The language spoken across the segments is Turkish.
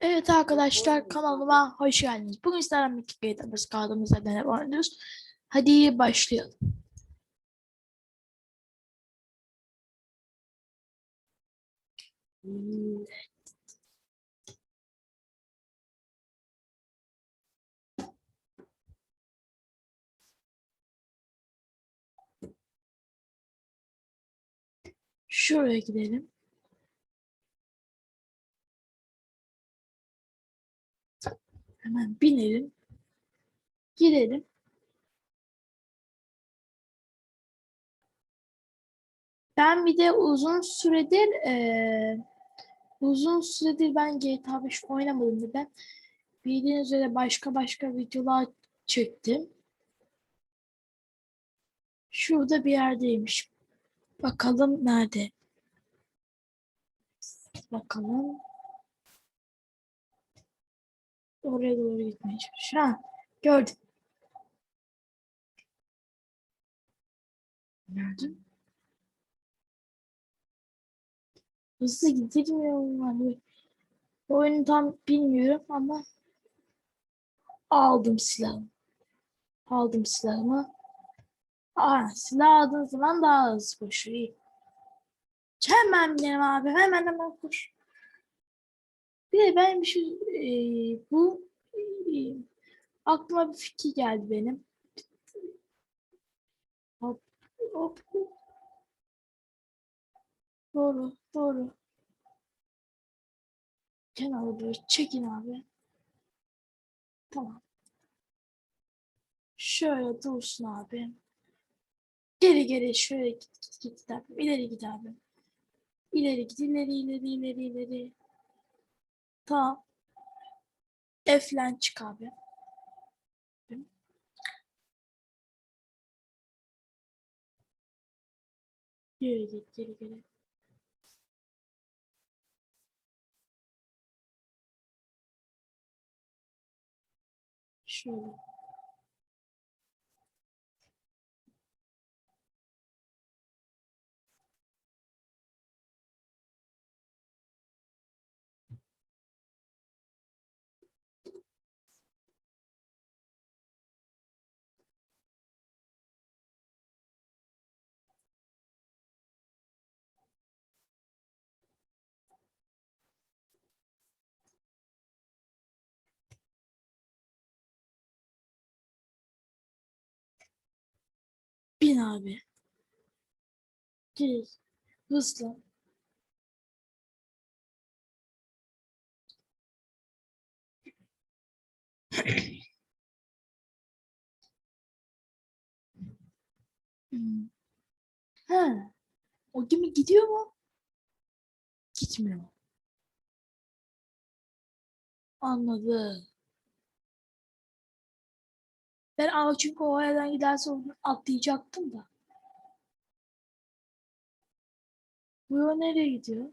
Evet arkadaşlar kanalıma hoş geldiniz. Bugün sizlerle birlikte Gate'ımız kaldığımız yerden devam. Hadi başlayalım. Şuraya gidelim. Hemen binelim. Gidelim. Ben bir de uzun süredir eee, uzun süredir ben GTA 5 oynamadım neden? Bildiğiniz üzere başka başka videolar çektim. Şurada bir yerdeymiş. Bakalım nerede? Bakalım. Oraya doğru gitmeye çalışıyor. Ha, gördüm. Gördüm. Hızlı gidilmiyor yani. Oyunu tam bilmiyorum ama aldım silahımı. Aldım silahımı. Aa, silah aldığın zaman daha hızlı koşuyor. Hemen binelim abi. Hemen hemen koş. Bir de ben bir şey eee, bu eee, aklıma bir fikir geldi benim. Hop, hop. Doğru, doğru. Kenara böyle çekin abi. Tamam. Şöyle dursun abi. Geri geri şöyle git git git abi. İleri git abi. İleri git ileri ileri ileri ileri. Tamam. F'len çık abi. Geri git geri geri. Şöyle. Bin abi. Gir. Hızlı. Hmm. Ha. O gemi gidiyor mu? Gitmiyor. Anladım. Ben aa, çünkü o yerden giderse onu atlayacaktım da. Bu yol nereye gidiyor?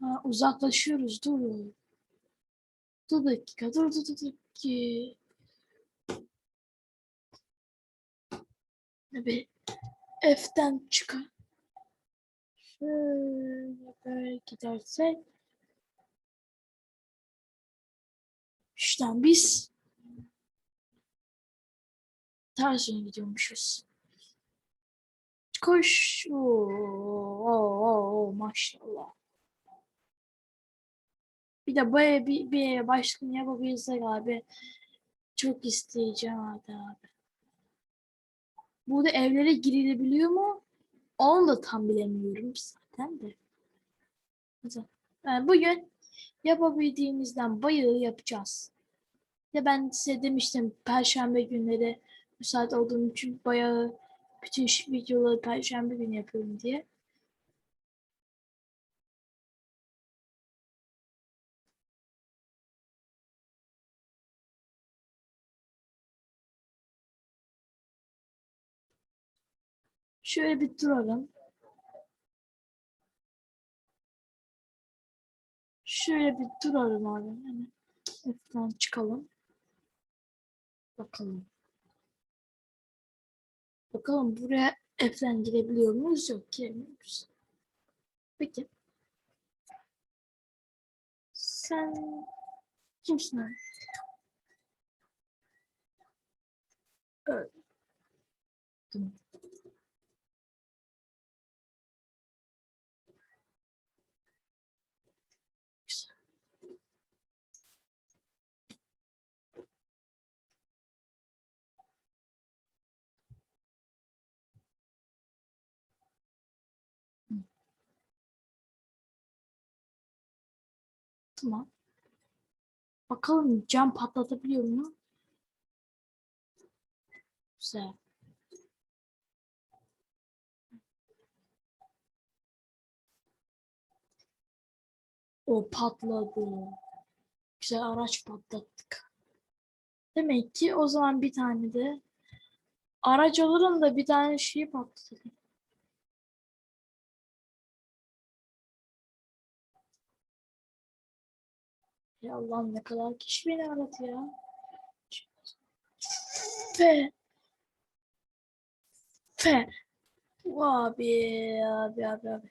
Ha, uzaklaşıyoruz. Dur. Dur dakika. Dur dur. dur. Ki- Bir F'den çıkar. Şöyle böyle gidersek. İşte biz ters yöne gidiyormuşuz. Koş. Oo, oo, oo, maşallah. Bir de böyle bir, bir başlıkını yapabilsek abi çok isteyeceğim hadi abi. Burada evlere girilebiliyor mu? Onu da tam bilemiyorum zaten de. Yani bugün yapabildiğimizden bayağı yapacağız. Ya ben size demiştim perşembe günleri müsait olduğum için bayağı bütün videoları perşembe günü yapıyorum diye. Şöyle bir duralım. Şöyle bir duralım abi. F'den çıkalım. Bakalım. Bakalım buraya F'den girebiliyor muyuz? Yok giremiyoruz. Peki. Sen kimsin abi? Evet. Tamam. Tamam. Bakalım cam patlatabiliyor mu? Güzel. O patladı. Güzel araç patlattık. Demek ki o zaman bir tane de araç alırım da bir tane şeyi patlatayım. Ya Allah'ım ne kadar kişi beni aradı ya. Fe. Fe. Abi, abi, abi, abi.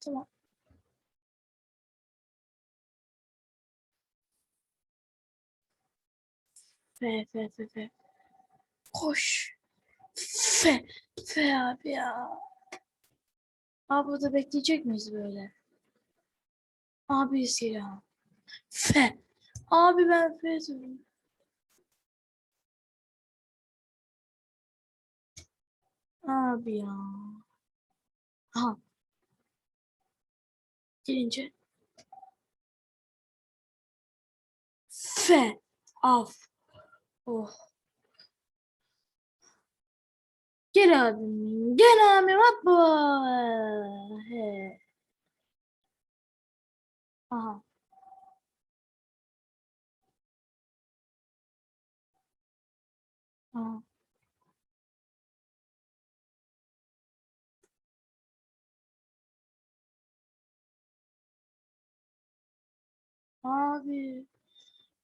Tamam. Fe, fe, fe, fe. Koş. Fe. Fe abi ya. Abi burada bekleyecek miyiz böyle? Abi ya. Fe. Abi ben fe diyorum. Abi ya. Aha. Gelince. Fe. Af. Oh. Gel abim. Gel abim. Hoppa. He. Aha. Abi.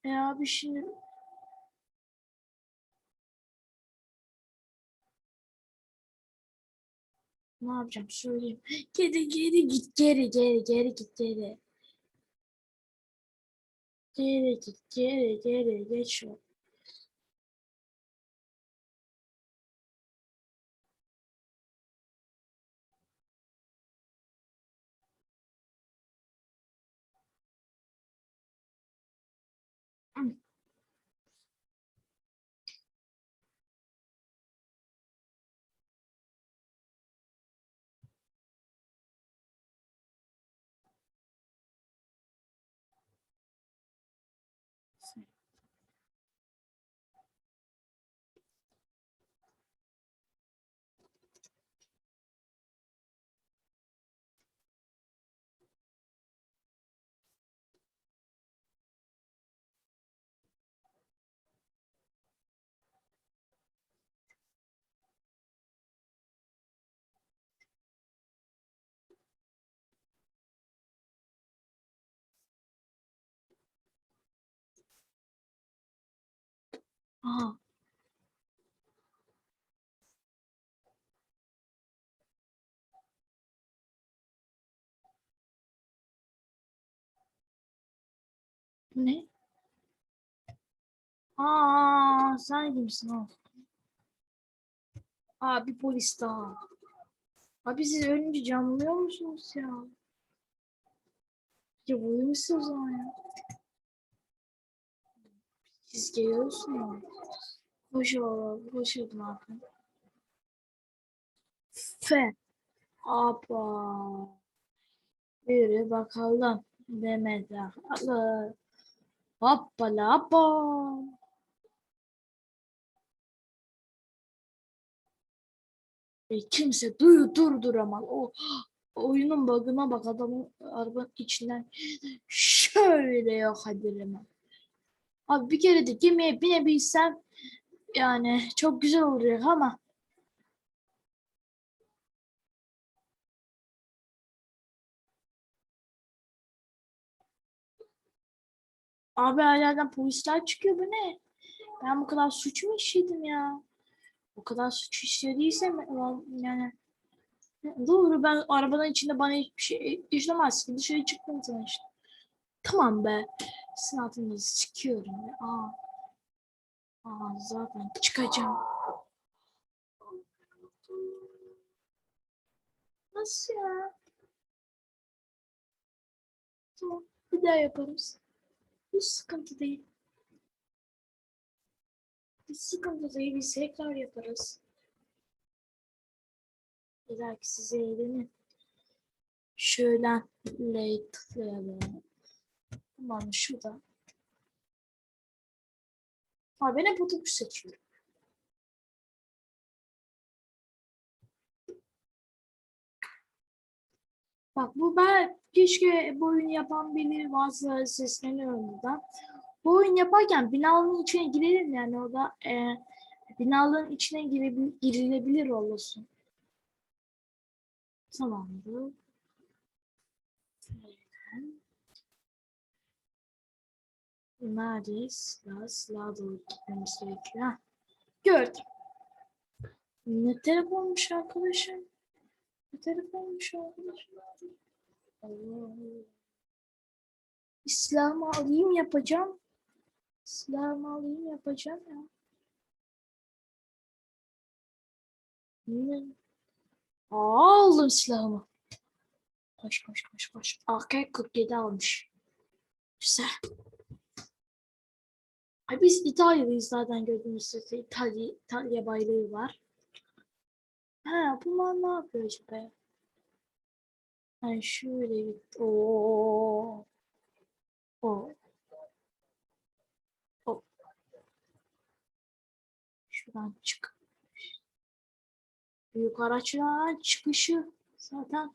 E abi şimdi ne yapacağım söyleyeyim. Geri geri git geri geri geri git geri. Geri git geri geri geç o. Bu ne? Aa, sen kimsin o? Abi polis daha. Abi siz ölünce canlıyor musunuz ya? Ya uyumuşsunuz o zaman ya. Siz geliyorsunuz. Olalım, hoş oldum abi. Fe. Apa. Yürü bakalım. Demedi. Allah. Hoppala hoppa. E, kimse duyu durduramaz. O oyunun bug'ına bak adamın arabanın içinden şöyle yok ederim. Abi bir kere de gemiye binebilsem yani çok güzel olacak ama abi hala polisler çıkıyor bu ne? Ben bu kadar suç mu işledim ya? O kadar suç işlediysem yani doğru ben arabanın içinde bana hiçbir şey işlemez. Dışarı çıktım işte. Tamam be. Sizin altınızı çıkıyorum. Ya. Aa. Aa zaten çıkacağım. Nasıl ya? Tamam. Bir daha yaparız. Hiç sıkıntı değil. Hiç sıkıntı değil. Biz tekrar yaparız. Bir dahaki size eğlenin. Şöyle tıklayalım. Tamam şurada. Ha ben hep otobüs seçiyorum. Bak bu ben keşke bu oyunu yapan biri varsa sesleniyorum buradan. Bu oyun yaparken binanın içine girelim yani orada e, binaların içine girebil, girilebilir olursun. Tamamdır. Neredeyiz? Silah, silaha doğru gitmemiz gerekiyor. Ha, Gördüm. Ne telefonmuş arkadaşım? Ne telefonmuş arkadaşım? Allah. İslam'ı alayım yapacağım. İslam'ı alayım yapacağım ya. Aldım silahımı. Koş koş koş koş. AK-47 almış. Güzel. Ay biz İtalya'dayız zaten gördüğünüz gibi. İtalya, İtalya bayrağı var. Ha bunlar ne yapıyor acaba? Yani şöyle git. Oo. O. O. Şuradan çık. Büyük araçlar çıkışı zaten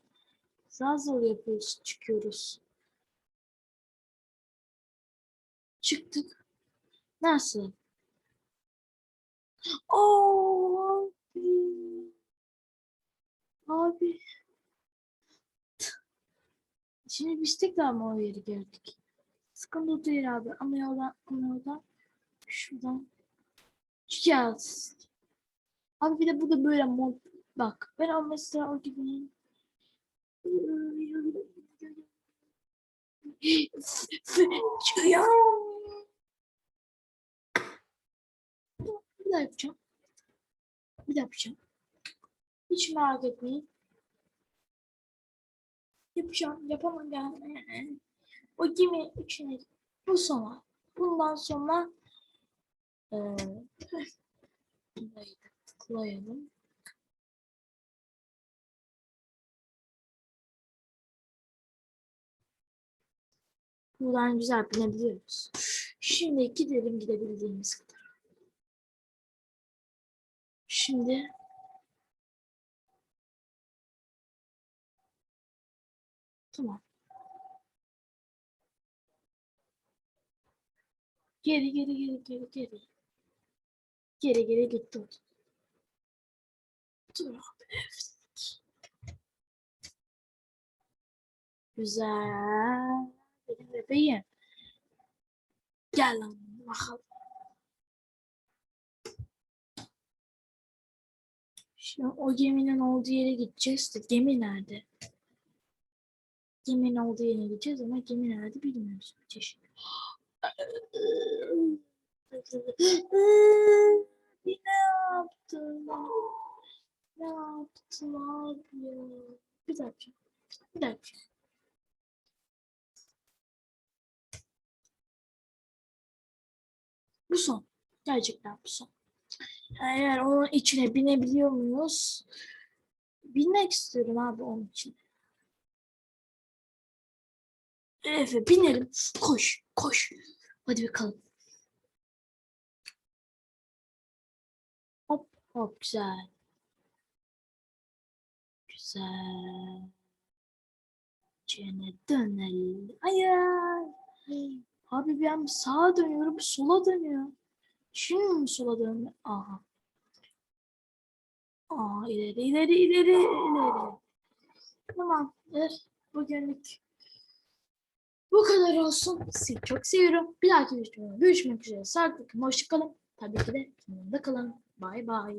zar zor yapıyoruz, çıkıyoruz. Çıktık. Nasıl? Oo, abi. Abi. Şimdi biz tekrar mı o yeri gördük? Sıkıntı değil abi. Ama yoldan, ama yoldan şuradan çıkacağız. Abi bir de burada böyle mod bak. Ben o mesela o gibi çıkıyor. Bir daha yapacağım. Bir daha yapacağım. Hiç merak etmeyin. Yapacağım. Yapamam yani. O gemi içine bu sonra. Bundan sonra da tıklayalım. Buradan güzel binebiliyoruz. Şimdi gidelim gidebildiğimiz kadar. Şimdi tamam. Geri geri geri geri geri. Geri geri gitti. Dur. Güzel. Benim bebeğim. Gel lan bakalım. O geminin olduğu yere gideceğiz de gemi nerede? Geminin olduğu yere gideceğiz ama gemi nerede bilmiyoruz. Çeşit. Ne yaptın? Ne yaptın abi ya? Bir dakika. Bir dakika. Bu son. Gerçekten bu son. Eğer onun içine binebiliyor muyuz? Binmek istiyorum abi onun için. Efe binelim. Koş, koş. Hadi bakalım. Hop, hop güzel. Güzel. Cene dönelim. Hayır. Abi ben sağa dönüyorum, sola dönüyor. Şimdi mi sola? Aha. Aa, ileri, ileri, ileri, ileri. Tamam, bugünlük bu kadar olsun. Sizi çok seviyorum. Bir dahaki videoda görüşmek üzere. Sağlıklı kalın, hoşça kalın. Tabii ki de yanımda kalın. Bay bay.